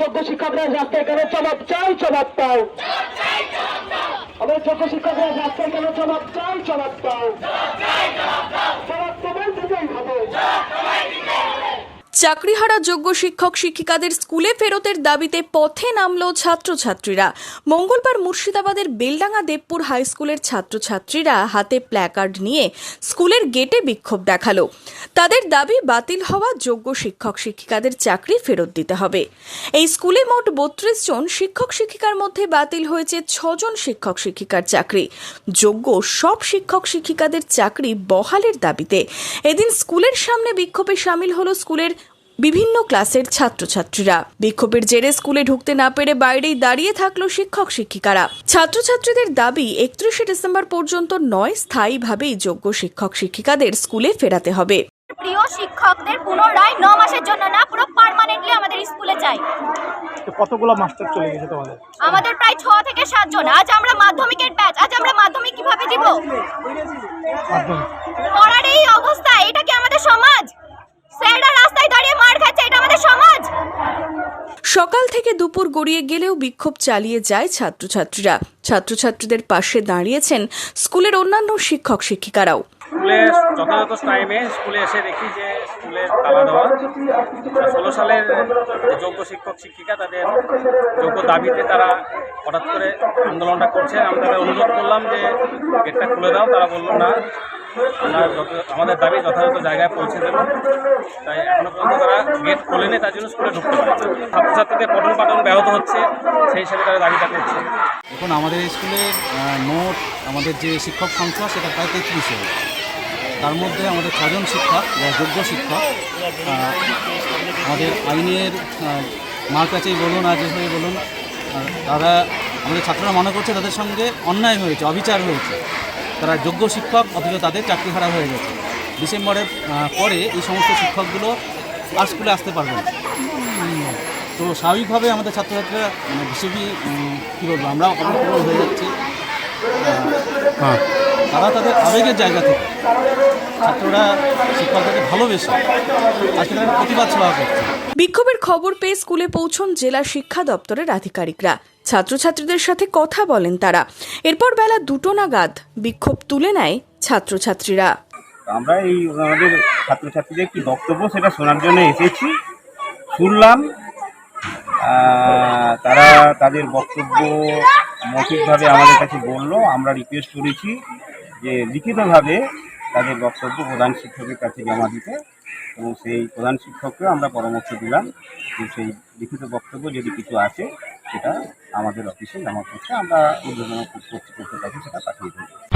যোগ্য শিক্ষকরা রাস্তায় কেন জবাব চাই জবাব পাও। আমাদের যোগ্য শিক্ষকরা রাস্তায় কেন জবাব চাই জবাব পাও জবাব তোমায় দিতেই হবে চাকরিহারা যোগ্য শিক্ষক শিক্ষিকাদের স্কুলে ফেরতের দাবিতে পথে নামল ছাত্রছাত্রীরা। মঙ্গলবার মুর্শিদাবাদের বেলডাঙ্গা দেবপুর হাই স্কুলের ছাত্রছাত্রীরা হাতে প্ল্যাকার্ড নিয়ে স্কুলের গেটে বিক্ষোভ দেখাল। তাদের দাবি, বাতিল হওয়া যোগ্য শিক্ষক শিক্ষিকাদের চাকরি ফেরত দিতে হবে। এই স্কুলে মোট বত্রিশ জন শিক্ষক শিক্ষিকার মধ্যে বাতিল হয়েছে ছজন শিক্ষক শিক্ষিকার চাকরি। যোগ্য সব শিক্ষক শিক্ষিকাদের চাকরি বহালের দাবিতে। এদিন স্কুলের সামনে বিক্ষোভে সামিল হলো স্কুলের বিভিন্ন ক্লাসের ছাত্রছাত্রীরা। বিক্ষোভের জেরে স্কুলে ঢুকতে না পেরে বাইরেই দাঁড়িয়ে থাকল শিক্ষক শিক্ষিকারা। ছাত্রছাত্রীদের দাবি একত্রিশে ডিসেম্বর পর্যন্ত নয় স্থায়ীভাবেই যোগ্য শিক্ষক শিক্ষিকাদের স্কুলে ফেরাতে হবে। প্রিয় শিক্ষকদের পুনরায় ন মাসের জন্য না পুরো পার্মানেন্টলি আমাদের স্কুলে চাই কতগুলো মাস্টার চলে গেছে তোমাদের? আমাদের প্রায় ছ থেকে সাতজন। আজ আমরা মাধ্যমিকের ব্যাচ আজ আমরা মাধ্যমিক কীভাবে দিব মাধ্যমিক পড়ার এই অবস্থা এটা কি আমাদের সমাজ স্যাররা রাস্তায় দাঁড়িয়ে মার খাচ্ছে এটা আমাদের সমাজ সকাল থেকে দুপুর গড়িয়ে গেলেও বিক্ষোভ চালিয়ে যায় ছাত্রছাত্রীরা। ছাত্রছাত্রীদের পাশে দাঁড়িয়েছেন স্কুলের অন্যান্য শিক্ষক শিক্ষিকারাও। স্কুলে যথাযথ টাইমে স্কুলে এসে দেখি যে স্কুলে তালা দেওয়া। ষোলো সালের যোগ্য শিক্ষক শিক্ষিকা তাদের যোগ্য দাবিতে তারা হঠাৎ করে আন্দোলনটা করছে। আমরা তাদের অনুরোধ করলাম যে গেটটা খুলে দাও। তারা বলল, না, আমরা আমাদের দাবি যথাযথ জায়গায় পৌঁছে দেবো। তাই এখনও পর্যন্ত তারা গেট খোলেনি, তার জন্য স্কুলে ঢুকতে পারে ছাত্রছাত্রীদের পঠন পাঠন ব্যাহত হচ্ছে, সেই হিসেবে তারা দাবিটা করছে। এখন আমাদের স্কুলের মোট আমাদের যে শিক্ষক সংখ্যা, সেটা প্রায় তেত্রিশ তার মধ্যে আমাদের ছজন শিক্ষক, যারা যোগ্য শিক্ষক আমাদের আইনের মার কাছেই বলুন, আর যেভাবে বলুন তারা, আমাদের ছাত্ররা মনে করছে তাদের সঙ্গে অন্যায় হয়েছে, অবিচার হয়েছে। তারা যোগ্য শিক্ষক, অথচ তাদের চাকরি হারা হয়ে গেছে। ডিসেম্বরের পরে এই সমস্ত শিক্ষকগুলো আর স্কুলে আসতে পারবে না তো স্বাভাবিকভাবে আমাদের ছাত্রছাত্রীরা মানে ভীষণই কী বলব আমরা অপূর্ণ হয়ে যাচ্ছি। তারা তাদের আবেগের জায়গা থেকে ছাত্ররা শিক্ষকদেরকে ভালোবেসে আজকে তারা প্রতিবাদ সভা করছে। বিক্ষোভের খবর পেয়ে স্কুলে পৌঁছন জেলা শিক্ষা দপ্তরের আধিকারিকরা। ছাত্রছাত্রীদের সাথে কথা বলেন তারা। এরপর বেলা দুটো নাগাদ বিক্ষোভ তুলে নেয় ছাত্রছাত্রীরা। আমরা এই আমাদের ছাত্রছাত্রীদের কি বক্তব্য সেটা শোনার জন্য এসেছি। শুনলাম তারা তাদের বক্তব্য মৌখিকভাবে আমাদের কাছে বলল। আমরা রিকোয়েস্ট করেছি যে লিখিতভাবে তাদের বক্তব্য প্রধান শিক্ষকের কাছে জমা দিতে এবং সেই প্রধান শিক্ষককে আমরা পরামর্শ দিলাম যে সেই লিখিত বক্তব্য যদি কিছু আছে সেটা আমাদের অফিসে জমা করতে আমরা ঊর্ধ্বতন কর্তৃপক্ষের কাছে সেটা পাঠিয়ে দেবো।